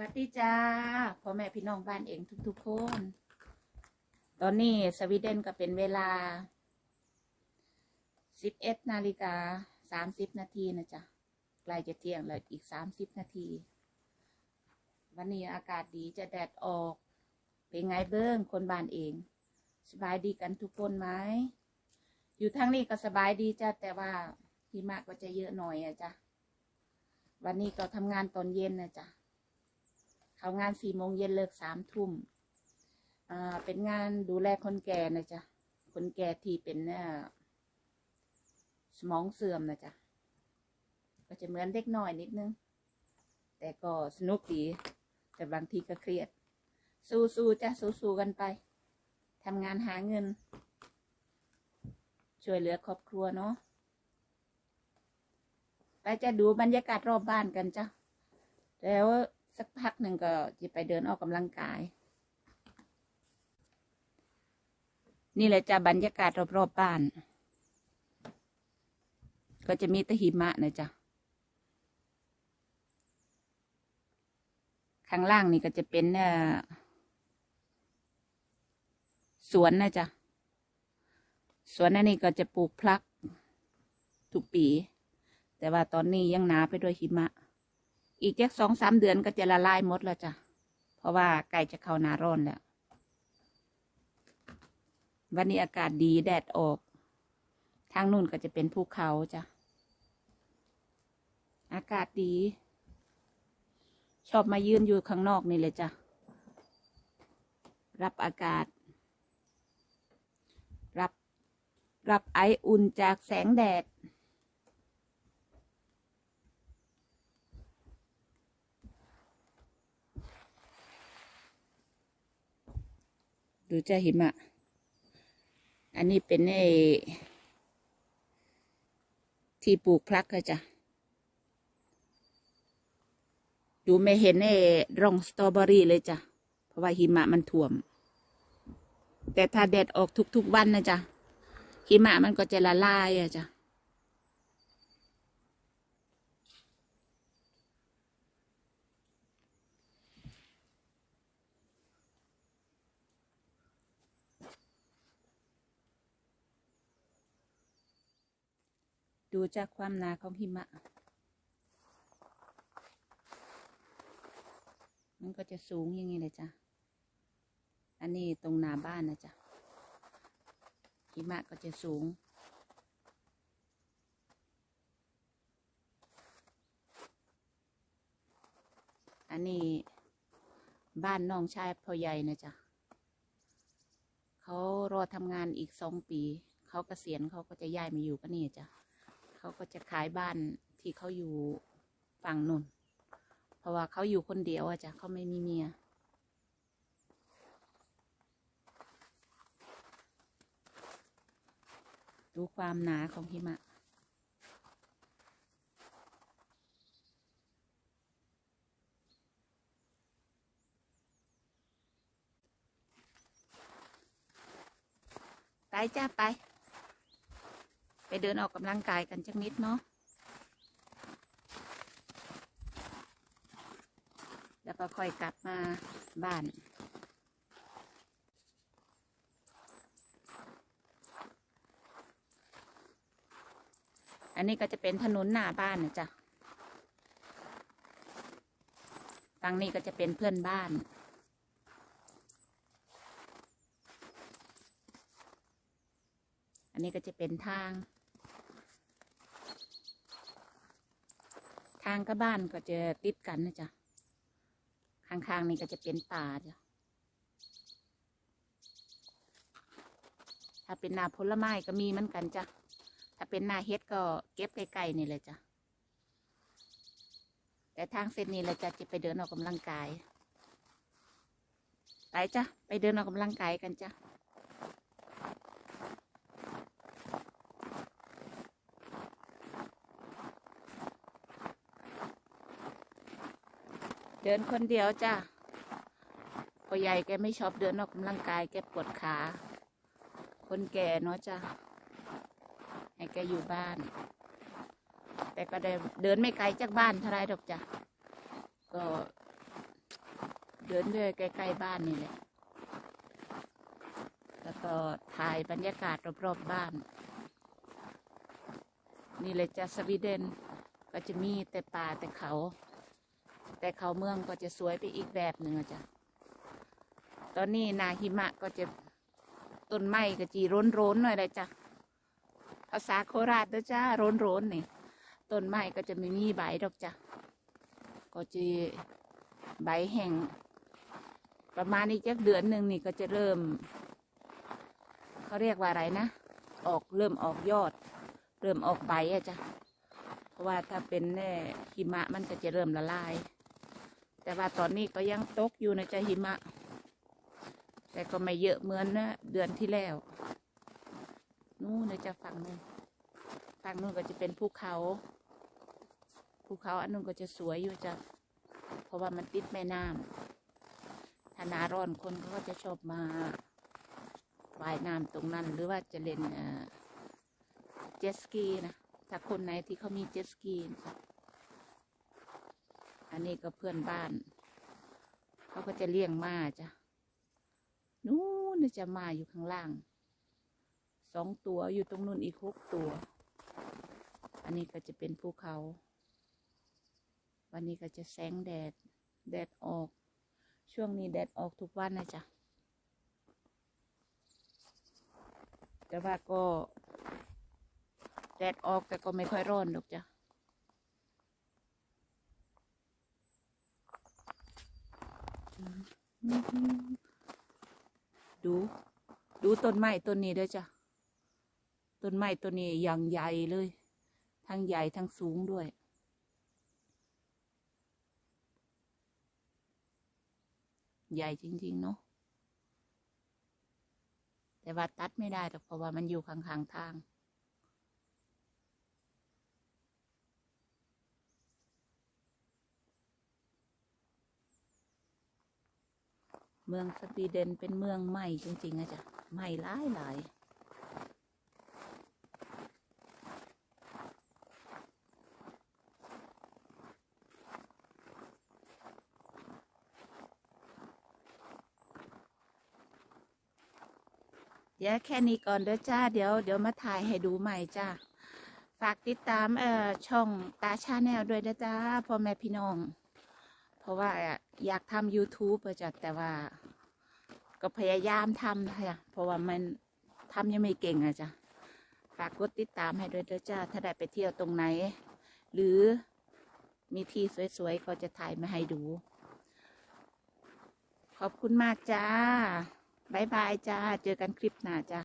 วัสดีจ้าพ่อแม่พี่น้องบ้านเองทุกๆคน ตอนนี้สวีเดนก็เป็นเวลา 11นาฬิกา30นาทีนะจ๊ะใกล้จะเที่ยงแล้วอีก 30 นาที วันนี้อากาศดีจะแดดออก เป็นไงเบิ้งคนบ้านเอง สบายดีกันทุกคนไหม อยู่ทางนี้ก็สบายดีจ้ะแต่ว่าหิมะก็จะเยอะหน่อยอะจ้ะวันนี้ก็ทำงานตอนเย็นนะจ๊ะ เขางานสี่โมงเย็นเลิกสามทุ่มอ่าเป็นงานดูแลคนแก่นะจ๊ะคนแก่ที่เป็นเอ่อสมองเสื่อมนะจ๊ะก็จะเหมือนเด็กน้อยนิดนึง แต่ก็สนุกดี แต่บางทีก็เครียด สู้ๆจ้ะสู้ๆกันไปทำงานหาเงิน ช่วยเหลือครอบครัวเนาะไปจะดูบรรยากาศรอบบ้านกันจ้ะแล้ว หนึ่งก็จะไปเดินออกกำลังกาย นี่แหละจ้ะบรรยากาศรอบๆบบ้าน ก็จะมีตะหิมะนะจ๊ะข้างล่างนี่ก็จะเป็นสวนนะจ๊ะสวนอันนี้ก็จะปลูกพลักทุกปี แต่ว่าตอนนี้ยังหนาไปด้วยหิมะ อีกแค่สองสามเดือนก็จะละลายหมดแล้วจ้ะ เพราะว่าใกล้จะเข้านาร้อนแล้ว วันนี้อากาศดีแดดออก ทางนู่นก็จะเป็นภูเขาจ้ะ อากาศดี ชอบมายืนอยู่ข้างนอกนี่เลยจ้ะ รับอากาศ รับ รับไออุ่นจากแสงแดด ดูจะหิมะ อันนี้เป็นไอ้ที่ปลูกพลักก็จ้ะ ดูไม่เห็นไอ้ร่องสตรอเบอรี่เลยจ้ะ เพราะว่าหิมะมันท่วม แต่ถ้าแดดออกทุกๆวันนะจ้ะ หิมะมันก็จะละลายอะจ้ะ ดูจากความหนาของหิมะ มันก็จะสูงอย่างนี้เลยจ้ะ อันนี้ตรงหน้าบ้านนะจ๊ะ หิมะก็จะสูง อันนี้บ้านน้องชายพ่อใหญ่นะจ๊ะ เขารอทำงานอีกสองปี เขาเกษียณเขาก็จะย้ายมาอยู่ก็นี่จ้ะ เขาก็จะขายบ้านที่เขาอยู่ฝั่งนนเพราะว่าเขาอยู่คนเดียวอะจ้ะเขาไม่มีเมียดูความหนาของหิมะ ไปจ้าไปไป เดินออกกำลังกายกันจักนิดเนาะแล้วก็ค่อยกลับมาบ้านอันนี้ก็จะเป็นถนนหน้าบ้านนะจ๊ะฝั่งนี้ก็จะเป็นเพื่อนบ้าน อันนี้ก็จะเป็นทาง ทางกับบ้านก็จะติดกันนะจ๊ะข้างๆนี่ก็จะเป็นป่าจ้ะถ้าเป็นนาผลไม้ก็มีเหมือนกันจ้ะถ้าเป็นนาเฮ็ดก็เก็บใกล้ๆนี่เลยจ้ะแต่ทางเส้นนี้เราจะจะไปเดินออกกำลังกาย ไปจ้ะ ไปเดินออกกำลังกายกันจ้ะ เดินคนเดียวจ้ะพ่อใหญ่แกไม่ชอบเดินออกกำลังกาย แกปวดขา คนแก่เนาะจ้ะให้แกอยู่บ้าน แต่ก็ได้เดินไม่ไกลจากบ้านเท่าไรดอกจ้ะก็ เดินเรื่อยใกล้ๆบ้านนี่แหละแล้วก็ถ่ายบรรยากาศรอบๆบ้าน นี่เลยจ้ะสวีเดนก็จะมีแต่ป่าแต่เขา แต่เขาเมืองก็จะสวยไปอีกแบบหนึ่งอะจ้ะ ตอนนี้นาหิมะก็จะต้นไม้ก็จีร้นร้นๆหน่อยเลยจ้ะ ภาษาโคราชเด้อจ้าร้นร้นๆนี่ต้นไม้ก็จะไม่มีใบดอกจ้ะ ก็จะใบแห้งประมาณอีกจักเดือนหนึ่งนี่ก็จะเริ่ม เขาเรียกว่าอะไรนะ ออกเริ่มออกยอด เริ่มออกใบอะจ้ะ เพราะว่าถ้าเป็นแน่หิมะมันก็จะเริ่มละลาย แต่ว่าตอนนี้ก็ยังตกอยู่นะจ๊ะหิมะ แต่ก็ไม่เยอะเหมือนนะเดือนที่แล้ว นู่นนะจ๊ะฝั่งนู้นฝั่งนู้นก็จะเป็นภูเขาภูเขาอันนู้นก็จะสวยอยู่จ้ะเพราะว่ามันติดแม่น้ำถ้าหนาร้อนคนเขาก็จะชอบมาว่ายน้ำตรงนั้น หรือว่าจะเล่นเอ่อเจ็ตสกีนะถ้าคนไหนที่เขามีเจ็ตสกีนะ อันนี้ก็เพื่อนบ้าน เขาก็จะเลี้ยงมาจ้ะนู้นน่ะจะมาอยู่ข้างล่าง สองตัวอยู่ตรงนู้นอีกหกตัว อันนี้ก็จะเป็นภูเขา วันนี้ก็จะแสงแดด แดดออก ช่วงนี้แดดออกทุกวันนะจ๊ะแต่ว่าก็แดดออกแต่ก็ไม่ค่อยร้อนหรอกจ้ะ ดู ดูต้นไม้ต้นนี้เด้อจ้ะต้นไม้ต้นนี้อย่างใหญ่เลย ทั้งใหญ่ทั้งสูงด้วย ใหญ่จริง ๆ เนาะแต่ว่าตัดไม่ได้หรอกเพราะว่ามันอยู่ข้างๆทาง เมืองสวีเดนเป็นเมืองใหม่จริงๆอะจ้ะใหม่หลายหลายเดี๋ยวแค่นี้ก่อนเด้อจ้า เดี๋ยวเดี๋ยวมาถ่ายให้ดูใหม่จ้า ฝากติดตามเอ่อช่องตาชาแนลด้วยนะจ้าพ่อแม่พี่น้อง เพราะว่าอยากทำ YouTube อะจ้ะแต่ว่า ก็พยายามทำค่ะเพราะว่ามันทำยังไม่เก่งอะจ้ะฝากกดติดตามให้ด้วยเด้อจ้าถ้าได้ไปเที่ยวตรงไหน หรือมีที่สวยๆก็จะถ่ายมาให้ดู ขอบคุณมากจ้าบ๊ายบายจ้า เจอกันคลิปหน้าจ้า